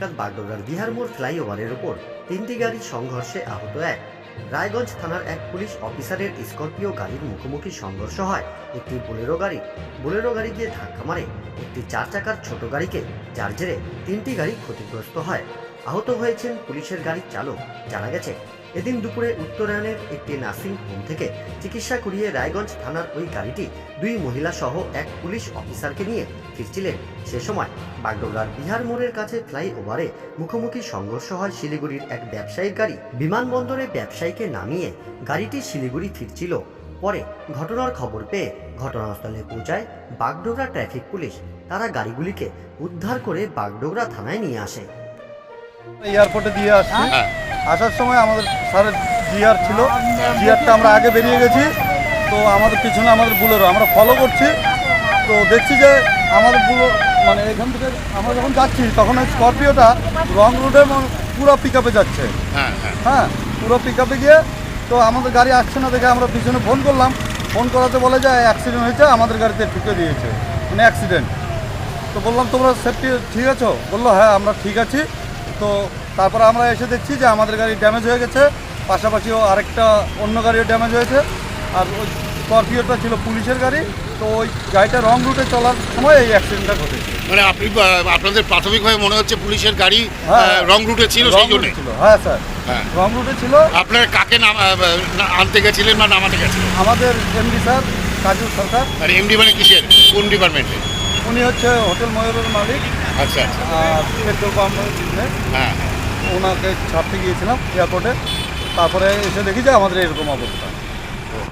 নাগাদ বাগডোগরার বিহার মোড় ফ্লাইওভারের উপর তিনটি গাড়ির সংঘর্ষে আহত এক। রায়গঞ্জ থানার এক পুলিশ অফিসারের স্করপিও গাড়ির মুখোমুখি সংঘর্ষ হয়। একটি বোলেরো গাড়ি বোলেরো গাড়ি গিয়ে ধাক্কা মারে। একটি চার চাকার ছোট গাড়িকে, যার জেরে তিনটি গাড়ি ক্ষতিগ্রস্ত হয়। আহত হয়েছেন পুলিশের গাড়ির চালক। জানা গেছে, এদিন দুপুরে উত্তরায়ণের একটি নার্সিং হোম থেকে চিকিৎসা করিয়ে রায়গঞ্জ থানার ওই গাড়িটি দুই মহিলা সহ এক পুলিশ অফিসারকে নিয়ে ফিরছিলেন। সে সময় বাগডোগরার বিহার মোড়ের কাছে ফ্লাইওভারে মুখোমুখি সংঘর্ষ হয় শিলিগুড়ির এক ব্যবসায়িক গাড়ি। বিমানবন্দরে ব্যবসায়ীকে নামিয়ে গাড়িটি শিলিগুড়ি ফিরছিল। পরে ঘটনার খবর পেয়ে ঘটনাস্থলে পৌঁছায় বাগডোগরা ট্রাফিক পুলিশ। তারা গাড়িগুলিকে উদ্ধার করে বাগডোগরা থানায় নিয়ে আসে। এয়ারপোর্টে দিয়ে আসছি। হ্যাঁ। আসার সময় আমাদের স্যারের জিয়ার ছিল। জিয়ারটা আমরা আগে বেরিয়ে গেছি। তো আমাদের পিছনে আমাদের বুলেরো আমরা ফলো করছি। তো দেখছি যে আমাদের বুলো মানে এখান থেকে আমরা যখন যাচ্ছি তখন ওই স্করপিওটা রং রুটে পুরো পিক আপে যাচ্ছে। হ্যাঁ হ্যাঁ। হ্যাঁ পুরো পিক আপে গিয়ে তো আমাদের গাড়ি আসছে না দেখে আমরা পিছনে ফোন করলাম। ফোন করাতে বলে যে অ্যাক্সিডেন্ট হয়েছে আমাদের গাড়িতে ঢুকে দিয়েছে। মানে অ্যাক্সিডেন্ট তো বললাম তোমরা সেফটি ঠিক আছো? বলল হ্যাঁ আমরা ঠিক আছি। তো তারপর আমরা এসে দেখছি যে আমাদের গাড়ি ড্যামেজ হয়ে গেছে পাশাপাশিও আরেকটা অন্য গাড়িও ড্যামেজ হয়েছে। আর ওই স্করপিওটা ছিল পুলিশের গাড়ি তো ওই গাড়িটা রং রুটে চলার সময় এই অ্যাক্সিডেন্টটা ঘটেছে। মানে আপনি আপনাদের প্রাথমিকভাবে মনে হচ্ছে পুলিশের গাড়ি হ্যাঁ। রং রুটে ছিল সেই জন্য? ছিল হ্যাঁ স্যার। হ্যাঁ। রং রুটে ছিল। আপনারা কাকে নাম আনতে গেছিলেন বা নামাতে গেছিলেন? আমাদের এমডি স্যার কাজু সরকার আর এমডি মানে কিসের? কোন ডিপার্টমেন্টে উনি হচ্ছে হোটেল ময়ূরের মালিক। আচ্ছা আচ্ছা। পেট্রোল পাম্প হ্যাঁ ওনাকে ছাড়তে গিয়েছিলাম এয়ারপোর্টে তারপরে এসে দেখি যে আমাদের এরকম অবস্থা।